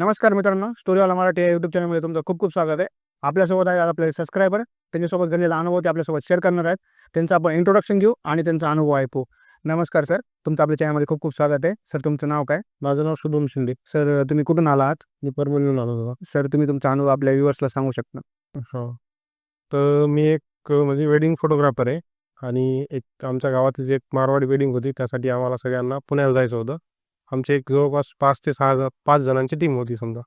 नमस्कार मित्रांनो स्टोरीवाला मराठी या यूट्यूब चॅनलमध्ये तुमचं खूप खूप स्वागत आहे. आपल्यासोबत आहे आपले सबस्क्रायबर त्यांच्यासोबत झालेला अनुभव ते आपल्यासोबत शेअर करणार आहेत. त्यांचं आपण इंट्रोडक्शन घेऊ आणि त्यांचा अनुभव ऐकू. नमस्कार सर तुमचं आपल्या चॅनलमध्ये खूप खूप स्वागत आहे. सर तुमचं नाव काय? माझं नाव शुभम शिंदे. सर तुम्ही कुठून आला आहात? मी परभणीहून आलो होतो. सर तुम्ही तुमचा अनुभव आपल्या व्ह्युअर्सला सांगू शकता. हो. तर मी एक म्हणजे वेडिंग फोटोग्राफर आहे आणि एक आमच्या गावात जी एक मारवाडी वेडिंग होती त्यासाठी आम्हाला सगळ्यांना पुण्याला जायचं होतं. आमचे एक जवळपास पाच ते सहा जण पाच जणांची टीम होती समजा.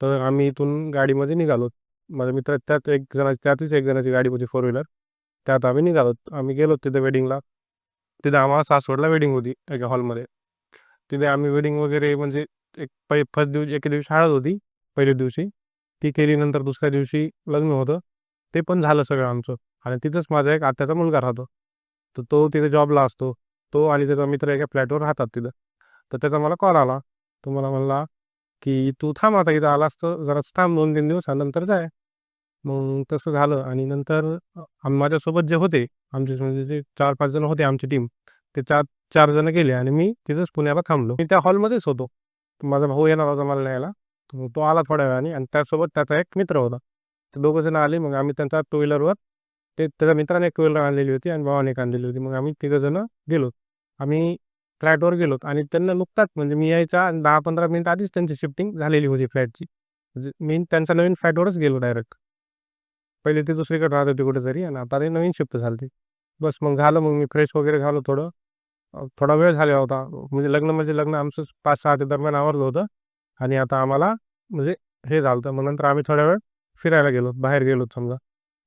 तर आम्ही इथून गाडीमध्ये निघालो. माझ्या मित्र त्यात एक जणाची त्यातच एक जणाची गाडी होती फोर व्हीलर त्यात आम्ही निघालो. आम्ही गेलो तिथे वेडिंगला तिथे आम्हाला सासवडला वेडिंग होती एका हॉलमध्ये तिथे आम्ही वेडिंग वगैरे म्हणजे एक पै फर्स्ट दिवशी एके दिवशी हळद होती पहिल्या दिवशी. ती केली नंतर दुसऱ्या दिवशी लग्न होतं. ते पण झालं सगळं आमचं. आणि तिथंच माझा एक आत्याचा मुलगा राहतो. तर तो तिथे जॉबला असतो. तो आणि त्याचा मित्र एका फ्लॅटवर राहतात तिथं. तर त्याचा मला कॉल आला. तो मला म्हणला की तू थांब आता इथं आलास तर जरा थांब दोन तीन दिवसानंतर जाय. मग तसं झालं आणि नंतर अ, माझ्यासोबत जे होते आमचे म्हणजे जे चार पाच जण होते आमची टीम ते चार चार जण गेले आणि मी तिथंच पुण्याला थांबलो. मी त्या हॉलमध्येच होतो. माझा भाऊ येणार होता मला न्यायला. मग तो आला थोड्या वेळाने आणि त्यासोबत त्याचा एक मित्र होता. ते दोघं जण आले मग आम्ही त्यांचा टू व्हीलरवर ते त्याच्या मित्राने एक टू व्हीलर आणलेली होती आणि भावाने एक आणलेली होती. मग आम्ही तिघं जण गेलो. आम्ही फ्लॅटवर गेलो आणि त्यांना नुकताच म्हणजे मी यायच्या दहा पंधरा मिनिट आधीच त्यांची शिफ्टिंग झालेली होती फ्लॅटची. म्हणजे मी त्यांच्या नवीन फ्लॅटवरच गेलो डायरेक्ट. पहिले ते दुसरीकडे राहत होते कुठेतरी आणि आता ते नवीन शिफ्ट झाली बस मग झालं मग मी फ्रेश वगैरे झालो थोडं. थोडा वेळ झाला होता. म्हणजे लग्न म्हणजे लग्न आमचं पाच सहा ते दरम्यान आवरलं होतं. आणि आता आम्हाला म्हणजे हे झालं होतं. मग नंतर आम्ही थोड्या वेळ फिरायला गेलो. बाहेर गेलो समजा.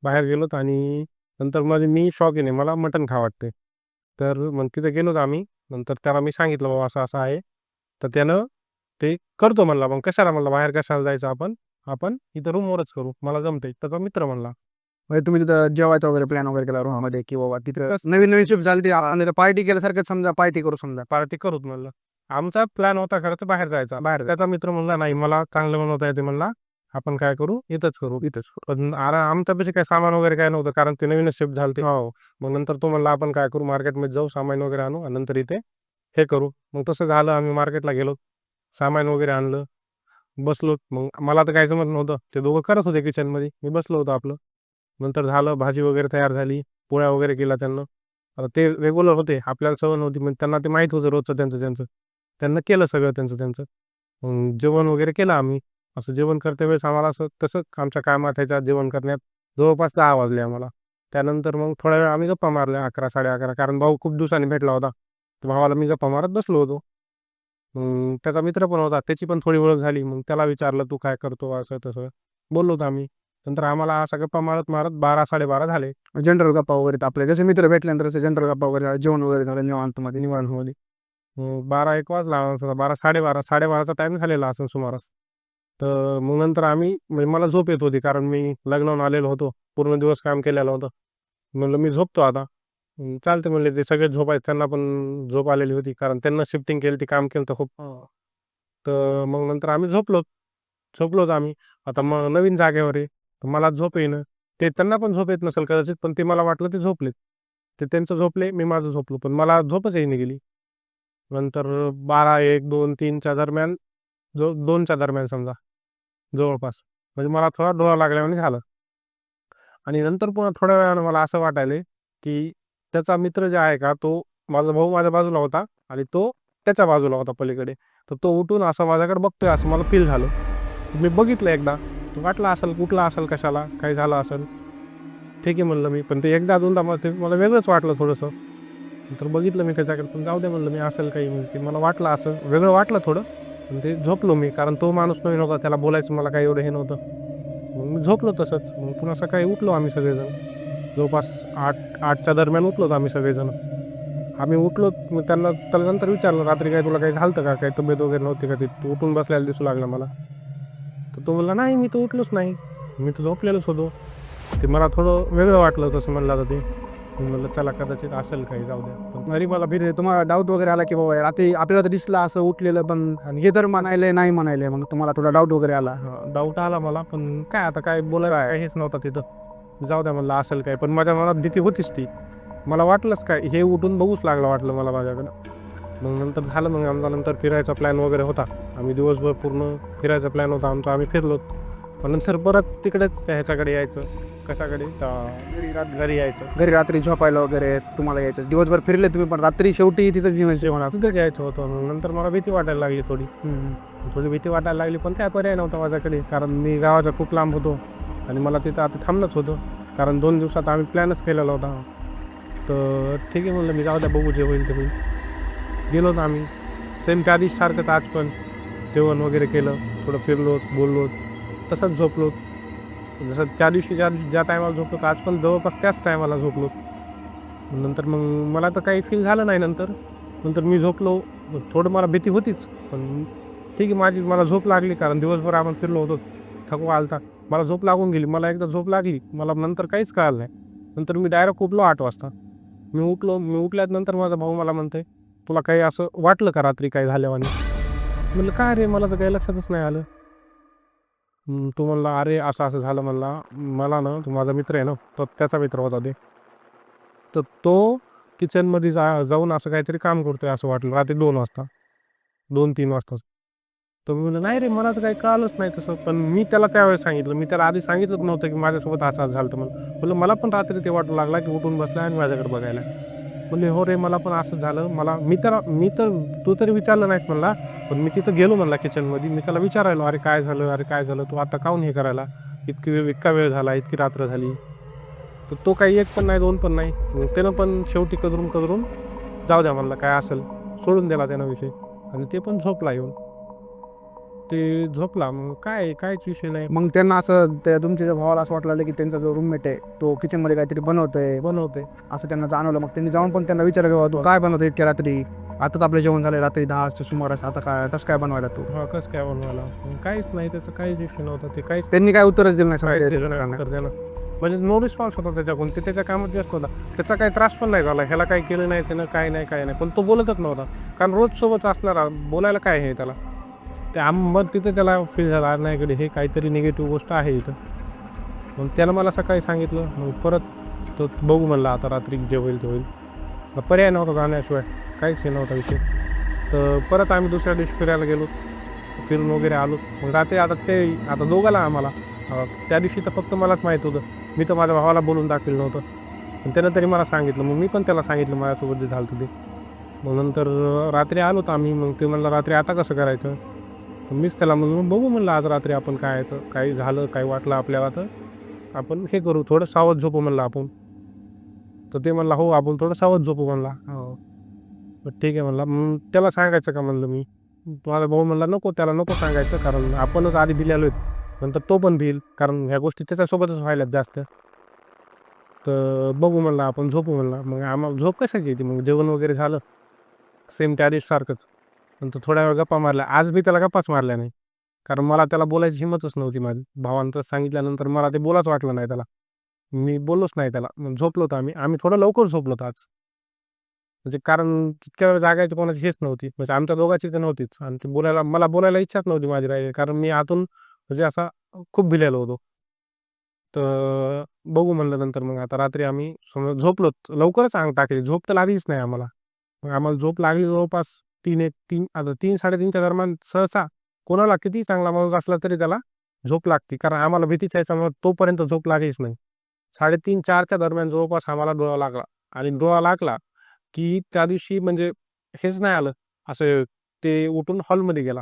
बाहेर गेलोत आणि नंतर म्हणजे मी शौकीन आहे. मला मटण खा वाटते तर मग तिथे गेलोत आम्ही. नंतर त्याला मी सांगितलं बाबा असं असं आहे. तर त्यानं ते करतो म्हणला मग कशाला? म्हणला बाहेर कशाला जायचं आपण? आपण इथं रूमवरच करू. मला जमते त्याचा मित्र म्हणला. म्हणजे तुम्ही तिथं जेवायचा वगैरे प्लॅन वगैरे केला रूममध्ये की बाबा तिथं नवीन नवीन शिफ्ट झाली ती आणि पार्टी केल्यासारखं समजा पार्टी करू समजा. पार्टी करूत म्हणलं. आमचा प्लॅन होता खरं तर बाहेर जायचा. बाहेर त्याचा मित्र म्हणला नाही मला चांगलं बनवता येते म्हणला आपण काय करू? इथंच करू. इथंच पण आरा आमच्यापाशी काय सामान वगैरे काय नव्हतं कारण ते नवीनच शिफ्ट झालं ते हो. मग नंतर तो म्हणला आपण काय करू? मार्केटमध्ये जाऊ सामान वगैरे आणू आणि नंतर इथे हे करू. मग तसं झालं. आम्ही मार्केटला गेलो. सामान वगैरे आणलं. बसलो. मग मला तर काय जमत नव्हतं. ते दोघं करत होते किचनमध्ये मी बसलो होतो आपलं. नंतर झालं. भाजी वगैरे तयार झाली. पोळ्या वगैरे केला त्यांना. आता ते रेग्युलर होते. आपल्याला सवय नव्हती. मग त्यांना ते माहीत होतं रोजचं त्यांचं त्यांचं. त्यांना केलं सगळं त्यांचं त्यांचं. मग जेवण वगैरे केलं आम्ही. असं जेवण करते वेळेस आम्हाला असं तसं आमच्या कामात ह्याच्यात जेवण करण्यात जवळपास दहा वाजले आम्हाला. त्यानंतर मग थोड्या वेळ आम्ही गप्पा मारल्या अकरा साडे अकरा कारण भाऊ खूप दिवसांनी भेटला होता. तर भावाला मी गप्पा मारत बसलो होतो. मग त्याचा मित्र पण होता त्याची पण थोडी ओळख झाली. मग त्याला विचारलं तू काय करतो? असं तसं. बोललो होतो आम्ही. नंतर आम्हाला असा गप्पा मारत मारत बारा साडेबारा झाले. जनरल गप्पा वगैरे आपले जसे मित्र भेटल्यानंतर जनरल गप्पा वगैरे झाले, जेवण वगैरे झालं निवांतमध्ये निवांतमध्ये. मग बारा एक वाजला बारा साडेबारा साडेबाराचा टाईम झालेला असं सुमारास. तर मग नंतर आम्ही म्हणजे मला झोप येत होती कारण मी लग्नावरून आलेलो होतो. पूर्ण दिवस काम केलेलं होतं. म्हणलं मी झोपतो आता. चालते म्हणले ते सगळे झोपायचे त्यांना पण झोप आलेली होती कारण त्यांना शिफ्टिंग केली ती काम केलं तर खूप. तर मग नंतर आम्ही झोपलो झोपलोच आम्ही. आता मग नवीन जागेवर आहे तर मला झोप येईन. ते त्यांना पण झोप येत नसेल कदाचित पण ते मला वाटलं ते झोपलेत. ते त्यांचं झोपले मी माझं झोपलो पण मला झोपच येईन गेली. नंतर बारा एक दोन तीनच्या दरम्यान जो दोनच्या दरम्यान समजा. जवळपास. म्हणजे मला थोडा डोळा लागल्याने झालं. आणि नंतर पुन्हा थोड्या वेळानं मला असं वाटायले की त्याचा मित्र जे आहे का तो माझा भाऊ माझ्या बाजूला होता आणि तो त्याच्या बाजूला होता पलीकडे. तर तो उठून असं माझ्याकडे बघतोय असं मला फील झालं. मी बघितलं एकदा. तो वाटला असेल कुठला असेल कशाला काही झालं असेल. ठीक आहे म्हणलं मी पण ते एकदा दोनदा मला ते मला वेगळंच वाटलं थोडंसं. नंतर बघितलं मी त्याच्याकडे पण जाऊ दे म्हणलं मी असेल काही म्हणजे ते मला वाटलं असं वेगळं वाटलं थोडं. ते झोपलो मी कारण तो माणूस नवीन होता त्याला बोलायचं मला काही एवढं हे नव्हतं. मग मी झोपलो तसंच. मग पुन्हा सकाळी उठलो आम्ही सगळेजण. जवळपास आठ आठच्या दरम्यान उठलो आम्ही सगळेजण. आम्ही उठलो मग त्यांना त्याला नंतर विचारलं रात्री काय तुला काही झालं का? काही तब्येत वगैरे नव्हती का ते उठून बसल्याला दिसू लागला मला. तर तो म्हणला नाही मी तर उठलोच नाही. मी तर झोपलेलोच होतो. ते मला थोडं वेगळं वाटलं तसं म्हणलं तर ते. मी म्हणलं चला कदाचित असेल काही जाऊ द्या. पण तरी मला भीती तुम्हाला डाऊट वगैरे आला की बाबा रात्री आपल्याला तर दिसलं असं उठलेलं पण आणि हे तर म्हणायलंय नाही म्हणायलंय मग तुम्हाला थोडा डाऊट वगैरे आला. डाऊट आला मला पण काय आता काय बोलायला हेच नव्हतं तिथं. जाऊ द्या म्हणलं असेल काय पण माझ्या मनात भीती होतीच ती. मला वाटलंच काय हे उठून बघूच लागलं वाटलं मला माझ्याकडं. मग नंतर झालं मग आमचा नंतर फिरायचा प्लॅन वगैरे होता. आम्ही दिवसभर पूर्ण फिरायचा प्लॅन होता आमचा आम्ही फिरलो. पण नंतर परत तिकडेच त्या ह्याच्याकडे यायचं. कशाकडे त्या घरी रात- घरी यायचं. घरी रात्री झोपायला वगैरे तुम्हाला यायचं. दिवसभर फिरले तुम्ही पण रात्री शेवटी तिथं जेवण जेवण असतं. तिथेच यायचं होतं. मग नंतर मला भीती वाटायला लागली थोडी. थोडी भीती वाटायला लागली पण काय पर्याय नव्हता माझ्याकडे. कारण मी गावाचा खूप लांब होतो आणि मला तिथं आता थांबणंच होतं. कारण दोन दिवसात आम्ही प्लॅनच केलेला होता. तर ठीक आहे म्हणलं मी जाऊ द्या बघू जे होईल ते होईल. गेलो होतो आम्ही. सेम त्या दिवशी सारखंच आज पण जेवण वगैरे केलं. थोडं फिरलो बोललो. तसंच झोपलो. जसं त्या दिवशी ज्या ज्या टायमाला झोपलो आज पण जवळपास त्याच टायमाला झोपलो. नंतर मग मला तर काही फील झालं नाही नंतर. नंतर मी झोपलो. थोडं मला भीती होतीच पण ठीक आहे माझी मला झोप लागली कारण दिवसभर आपण फिरलो होतो थकवा आलता. मला झोप लागून गेली. मला एकदा झोप लागली. मला नंतर काहीच कळालं नाही. नंतर मी डायरेक्ट उठलो आठ वाजता. मी उठलो. मी उठल्यानंतर माझा भाऊ मला म्हणते तुला काही असं वाटलं का रात्री काय झाल्यावानी? म्हणलं काय रे? मला तर काही लक्षातच नाही आलं. तो म्हणला अरे असं असं झालं म्हणला मला ना तो माझा मित्र आहे ना तो त्याचा मित्र होता ते. तर तो किचनमध्ये जा जाऊन असं काहीतरी काम करतोय असं वाटलं रात्री दोन वाजता. दोन तीन वाजता. तर मी म्हणलं नाही रे मला तर काही कळालंच नाही तसं पण मी त्याला त्यावेळेस सांगितलं मी त्याला आधी सांगितलंच नव्हतं की माझ्यासोबत असं झालं तर म्हणलं म्हणलं मला पण रात्री ते वाटू लागला की उठून बसला आणि माझ्याकडे बघायला. म्हणले हो रे मला पण असं झालं. मला मी तर मी तर तू तरी विचारलं नाहीस म्हणला. पण मी तिथं गेलो म्हणला किचनमध्ये मी त्याला विचारायलो अरे काय झालं? अरे काय झालं? तू आता काहून हे करायला? इतकी वेळ इतका वेळ झाला इतकी रात्र झाली. तर तो काही एक पण नाही दोन पण नाही. मग त्यानं पण शेवटी कदरून कदरून जाऊ द्या म्हणलं काय असेल? सोडून दिला त्यानं विषय. आणि ते पण झोपला येऊन. ते झोपला. मग काय कायच विषय नाही. मग त्यांना असं त्या तुमच्या ज्या भावाला असं वाटलं की त्यांचा जो रूममेट आहे तो किचनमध्ये काहीतरी बनवतोय. बनवते असं त्यांना जाणवलं. मग त्यांनी जाऊन पण त्यांना विचारलं तू काय बनवतो इतक्या रात्री? आताच आपलं जेवण झालं रात्री दहा वाजता सुमारास. आता काय कसं काय बनवायला तू? हा कसं काय बनवायला? मग काहीच नाही त्याचं काहीच विषय नव्हता. ते काहीच त्यांनी काय उत्तरच दिलं नाही. दिलं तर म्हणजे नो रिस्पॉन्स होता त्याच्याकडून. ते त्याच्या कामात व्यस्त होता. त्याचा काही त्रास पण नाही झाला. ह्याला काही केलं नाही त्यानं काय नाही काय नाही. पण तो बोलतच नव्हता. कारण रोज सोबत असणारा बोलायला काय आहे त्याला? ते मग तिथं त्याला फील झाला नाही इकडे हे काहीतरी निगेटिव्ह गोष्ट आहे इथं. मग त्यानं मला सकाळी सांगितलं मग परत तो बघू म्हणला आता रात्री जे होईल ते होईल. मग पर्याय नव्हता जाण्याशिवाय काहीच हे नव्हता विषय. तर परत आम्ही दुसऱ्या दिवशी फिरायला गेलो फिरून वगैरे आलो. मग रात्री आता ते आता दोघाला आम्हाला. त्या दिवशी तर फक्त मलाच माहीत होतं. मी तर माझ्या भावाला बोलून दाखवलं नव्हतं. पण त्यानं तरी मला सांगितलं. मग मी पण त्याला सांगितलं माझ्यासोबत जे झालं ते मग नंतर रात्री आलो तर आम्ही. मग ते म्हणलं रात्री आता कसं करायचं? तर मीच त्याला म्हणलं बघू म्हणलं आज रात्री आपण काय तर काही झालं काही वाटलं आपल्याला तर. आपण हे करू थोडं सावध झोपू म्हणलं आपण. तर ते म्हणला हो आपण थोडं सावध झोपू म्हणला. हो. मग ठीक आहे म्हणला. मग त्याला सांगायचं का? म्हणलं मी. माझा भाऊ म्हणला नको त्याला नको सांगायचं कारण आपणच आधी भिलेलो नंतर तो पण भिल कारण ह्या गोष्टी त्याच्यासोबतच व्हायल्यात जास्त. तर बघू म्हणला आपण झोपू म्हणला. मग आम्हाला झोप कशाची येते? मग जेवण वगैरे झालं? सेम त्या दिवशी सारखंच. नंतर थोड्या वेळ गप्पा मारल्या आज मी त्याला गप्पाच मारल्या नाही. कारण मला त्याला बोलायची हिंमतच नव्हती माझी. भावानं तर सांगितल्यानंतर मला ते बोलाच वाटलं नाही त्याला. मी बोललोच नाही त्याला. मग झोपलो होतो आम्ही. आम्ही थोडं लवकर झोपलो होतो आज. म्हणजे कारण तितक्या वेळ जागायची कोणाची हेच नव्हती. म्हणजे आमच्या दोघांची तर नव्हतीच. आणि ते बोलायला मला बोलायला इच्छाच नव्हती माझी राहिली. कारण मी आतून म्हणजे असा खूप भिलेलो होतो. तर बघू म्हणलं नंतर मग आता रात्री आम्ही समजा झोपलो लवकरच अंग टाकली. झोप तर लागलीच नाही आम्हाला. मग आम्हाला झोप लागली जवळपास तीन एक तीन आता तीन साडेतीनच्या दरम्यान सहसा कोणाला किती चांगला माणूस असला तरी त्याला झोप लागते. कारण आम्हाला भीतीच आहे त्यामुळे तोपर्यंत झोप लागलीच नाही. साडेतीन चारच्या दरम्यान जवळपास आम्हाला डोळा लागला. आणि डोळा लागला की त्या दिवशी म्हणजे हेच नाही आलं. असं ते उठून हॉलमध्ये गेला.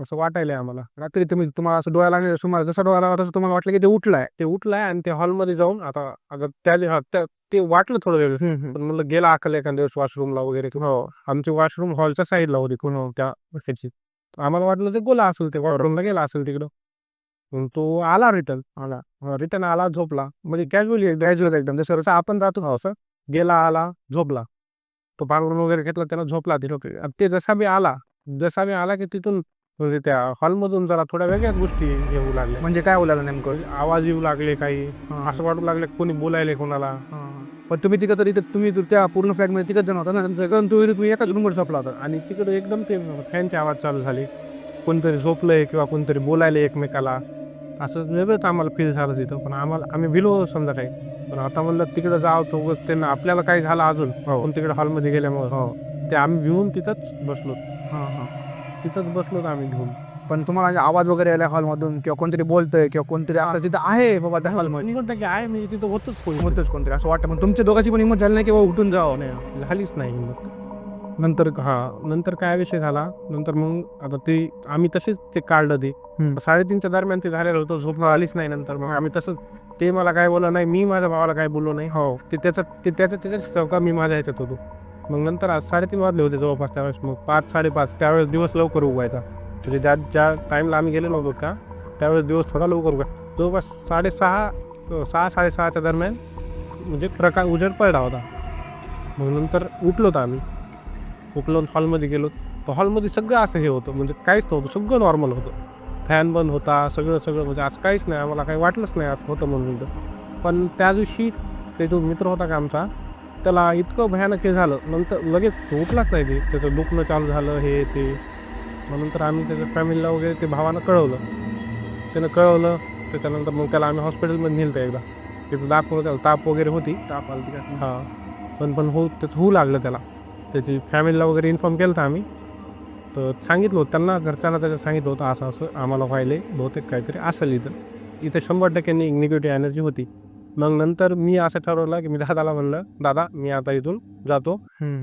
असं वाटायलंय आम्हाला. रात्री तुम्ही तुम्हाला असं डोळ्याला लागले सुमार जसा डोळा लागला तसं तुम्हाला वाटलं की ते उठलाय. ते उठलाय आणि ते हॉलमध्ये जाऊन आता आता त्या हा, त्या- ते वाटलं थोडं वेळ पण म्हणलं गेला अकल एखाद्या दिवस वॉशरूमला वगैरे. हो. आमचे वॉशरूम हॉलच्या साईडला होती कोण त्या त्याची आम्हाला वाटलं ते गोला असेल ते वॉशरूमला गेला असेल तिकडं. मग तो आला रिटर्न आला. रिटर्न आला झोपला. म्हणजे कॅज्युअली ग्रॅज्युएट एकदम. जसं जसं आपण जातो हो असं गेला आला झोपला. तो पांघरून वगैरे घेतला त्याला झोपला ते लोक ते जसा बी आला जसा बी आला की तिथून म्हणजे त्या हॉलमधून जरा थोड्या वेगळ्याच गोष्टी येऊ लागल्या. म्हणजे काय बोलायला नेमकं? आवाज येऊ लागले काही. असं वाटू लागले कोणी बोलायले कोणाला. पण तुम्ही तिकडं तर इथे तुम्ही त्या पूर्ण फ्लॅटमध्ये तिकडे जण होता ना. तुमचं तुम्ही तुम्ही एकाच रूमवर झोपला होता. आणि तिकडे एकदम ते फॅनचे आवाज चालू झाले. कोणतरी झोपलंय किंवा कोणतरी बोलायले एकमेकाला. असं वेगळंच आम्हाला फील झालं तिथं. पण आम्हाला आम्ही भिलो समजा काही. पण आता म्हणलं तिकडे जावं तो त्यांना आपल्याला काही झालं अजून. हो. पण तिकडे हॉलमध्ये गेल्यामुळे. हो. ते आम्ही भिवून तिथंच बसलो. हां हां. तिथंच बसलो आम्ही भिवून पण तुम्हाला जे आवाज वगैरे आला हॉलमधून किंवा कोणतरी बोलतंय किंवा कोणतरी आता तिथं आहे बाबा त्या हॉलमध्ये. मी म्हणतो की आहे म्हणजे तिथं होतच कोणी. होतच कोणतरी असं वाटतं. पण तुमच्या दोघांची पण हिंमत झाली नाही की बाबा उठून जावं. नाही झालीच नाही हिंमत. नंतर हा नंतर काय विषय झाला? नंतर मग आता ते आम्ही तसेच ते काढलं ते. साडेतीनच्या दरम्यान ते झालेलं होतं झोप आलीच नाही नंतर. मग आम्ही तसं ते मला काय बोललं नाही मी माझ्या भावाला काय बोललो नाही. हो. ते त्याचं ते त्याचं त्याच्याच चौका मी माझ्या ह्याच्यात होतो. मग नंतर आज साडेतीन वाजले होते जवळपास त्यावेळेस. मग पाच साडेपाच त्यावेळेस दिवस लवकर उगवायचा. म्हणजे ज्या ज्या टाईमला आम्ही गेलेलो नव्हतो का त्यावेळेस दिवस थोडा लवकर उगा. जवळपास साडेसहा सहा साडेसहाच्या दरम्यान म्हणजे प्रकाश उजेड पडला होता. मग नंतर उठलो होतो आम्ही. उठलो हॉलमध्ये गेलो. तर हॉलमध्ये सगळं असं हे होतं. म्हणजे काहीच नव्हतं. सगळं नॉर्मल होतं. फॅन बंद होता. सगळं सगळं म्हणजे असं काहीच नाही. आम्हाला काही वाटलंच नाही असं होतं म्हणून. तर पण त्या दिवशी ते जो मित्र होता का आमचा त्याला इतकं भयानक हे झालं नंतर लगेच तो उठलाच नाही ते त्याचं दुखणं चालू झालं हे ते. मग नंतर आम्ही त्याच्या फॅमिलीला वगैरे ते भावानं कळवलं. त्यानं कळवलं त्याच्यानंतर मग त्याला आम्ही हॉस्पिटलमध्ये नेलं एकदा. तिथं दाखवलं त्याला ताप वगैरे होती. ताप आली काय हां. पण पण हो त्याचं होऊ लागलं त्याला. त्याची फॅमिलीला वगैरे इन्फॉर्म केलं होतं आम्ही. तर सांगितलं होतं त्यांना घरच्यांना त्याचं सांगितलं होतं असं असं. आम्हाला व्हायले बहुतेक काहीतरी असेल इथं. इथं शंभर टक्के निगेटिव्ह एनर्जी होती. मग नंतर मी असं ठरवलं की मी दादाला म्हणलं दादा मी आता इथून जातो.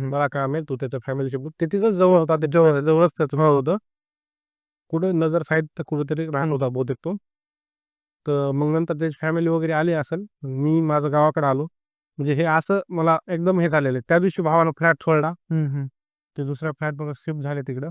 मला काम आहे तू त्याच्या फॅमिलीशी बोल." ते तिथंच जवळ होता ते जवळ जवळच त्याचं भाव होतं. कुठं नजर तर कुठेतरी राहत होता बहुतेक तो. तर मग नंतर त्याची फॅमिली वगैरे आली असेल मी माझं गावाकडे आलो. म्हणजे हे असं मला एकदम हे झालेलं आहे. त्या दिवशी भावानं फ्लॅट सोडला. ते दुसऱ्या फ्लॅट शिफ्ट झाले तिकडं.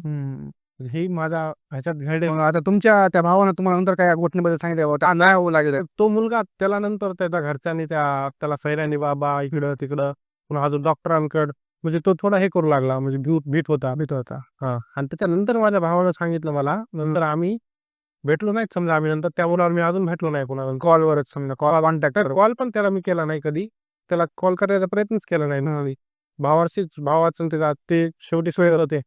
हे माझ्या ह्याच्यात मग आता तुमच्या त्या भावानं तुम्हाला नंतर काय घटनेबद्दल सांगितलं? बाबा नाही होऊ लागेल. तो मुलगा त्याला नंतर त्याच्या घरच्यांनी त्या त्याला सैरानी बाबा इकडं तिकडं पुन्हा अजून डॉक्टरांकडं म्हणजे तो थोडा हे करू लागला. म्हणजे भीत भीत होता. भीत होता. हा. आणि त्याच्यानंतर माझ्या भावानं सांगितलं मला नंतर आम्ही भेटलो नाही समजा आम्ही नंतर. त्या मुलावर मी अजून भेटलो नाही पुन्हा. कॉलवरच समजा. कॉल कॉन्टॅक्ट कॉल पण त्याला मी केला नाही कधी. त्याला कॉल करायचा प्रयत्नच केला नाही ना भावाशीच भावाचं त्याचा ते शेवटी सोय होते.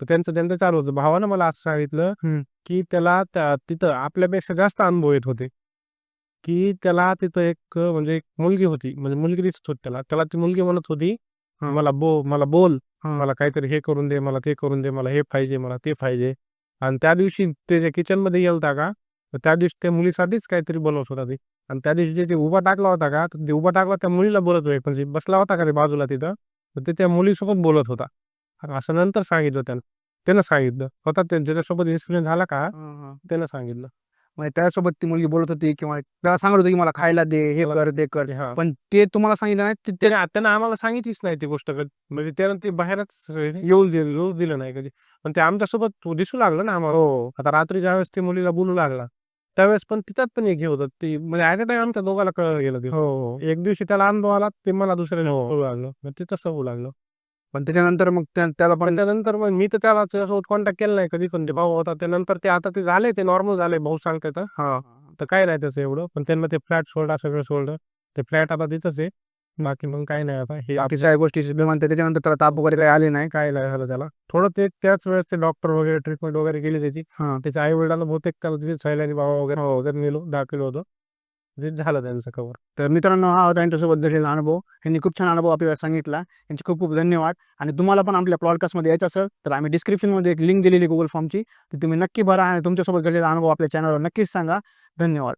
तर त्यांचं त्यांचं चालू होतं. भावानं मला असं सांगितलं. की त्याला त्या तिथं आपल्यापेक्षा जास्त अनुभव येत होते. की त्याला तिथं एक म्हणजे एक मुलगी होती. म्हणजे मुलगी दिसत होती त्याला. त्याला ती मुलगी म्हणत होती. मला बो मला बोल. मला काहीतरी हे करून दे मला ते करून दे मला हे पाहिजे मला ते पाहिजे. आणि त्या दिवशी ते जे किचनमध्ये गेलता का तर त्या दिवशी त्या मुलीसाठीच काहीतरी बोलवत होता ते. आणि त्या दिवशी जे ते उभा टाकला होता का तर ते उभा टाकला त्या मुलीला बोलत होते. म्हणजे बसला होता का ते बाजूला तिथं तर ते त्या मुलीसोबत बोलत होता. असं नंतर सांगितलं त्यानं. त्यानं सांगितलं. होता ते ज्याच्यासोबत इन्सिडेंट झाला का? त्यानं सांगितलं. म्हणजे त्यासोबत ती मुलगी बोलत होती किंवा त्याला सांगत होती की मला खायला दे हे कर ते कर. हा. पण ते तुम्हाला सांगितलं नाही ते- त्याने त्यानं आम्हाला सांगितलीच नाही ती गोष्ट कधी. म्हणजे त्यानं ते बाहेरच येऊ दिलं येऊ दिलं नाही कधी. पण ते आमच्यासोबत तो दिसू लागलं ना आम्हाला. हो. आता रात्री ज्यावेळेस ते मुलीला बोलू लागला त्यावेळेस पण तिथं पण एक हे होतं. ती म्हणजे ॲट अ टाइम आमच्या दोघाला कळलं गेलं ते. हो एक दिवशी त्याला अनुभव आला ते मला दुसऱ्याने होऊ लागलं. मग ते तसं होऊ लागलं. पण त्याच्यानंतर मग त्या- त्याला पण त्यानंतर मग मी तर त्याला त्याच्यासोबत कॉन्टॅक्ट केला नाही कधी पण ते भाऊ होता. त्यानंतर ते आता ते झाले ते नॉर्मल झाले. भाऊ सांगतात हा तर काय नाही त्याचं एवढं. पण त्यांना ते फ्लॅट सोडला सगळं सोडलं ते फ्लॅट आता तिथंच आहे. बाकी मग काय नाही आता. हे बाकी सगळ्या गोष्टी म्हणते त्याच्यानंतर त्याला ताप वगैरे काही आले नाही काय नाही झालं त्याला. थोडं ते त्याच वेळेस ते डॉक्टर वगैरे ट्रीटमेंट वगैरे केली त्याची. हा. त्याच्या आई वडिलांना बहुतेक त्याला तिथे सैलानी बाबा वगैरे वगैरे नेलो दाखवलं होतं. म्हणजे झालं त्यांचं कवर तर मित्रांनो हा होता यांच्यासोबत झालेला अनुभव. यांनी खूप छान अनुभव आपल्याला सांगितला. यांचे खूप खूप धन्यवाद. आणि तुम्हाला पण आपल्या पॉडकास्टमध्ये यायचं असेल तर आम्ही डिस्क्रिप्शनमध्ये एक लिंक दिलेली गुगल फॉर्मची ती तुम्ही नक्की भरा आणि तुमच्यासोबत घडलेला अनुभव आपल्या चॅनलवर नक्कीच सांगा. धन्यवाद.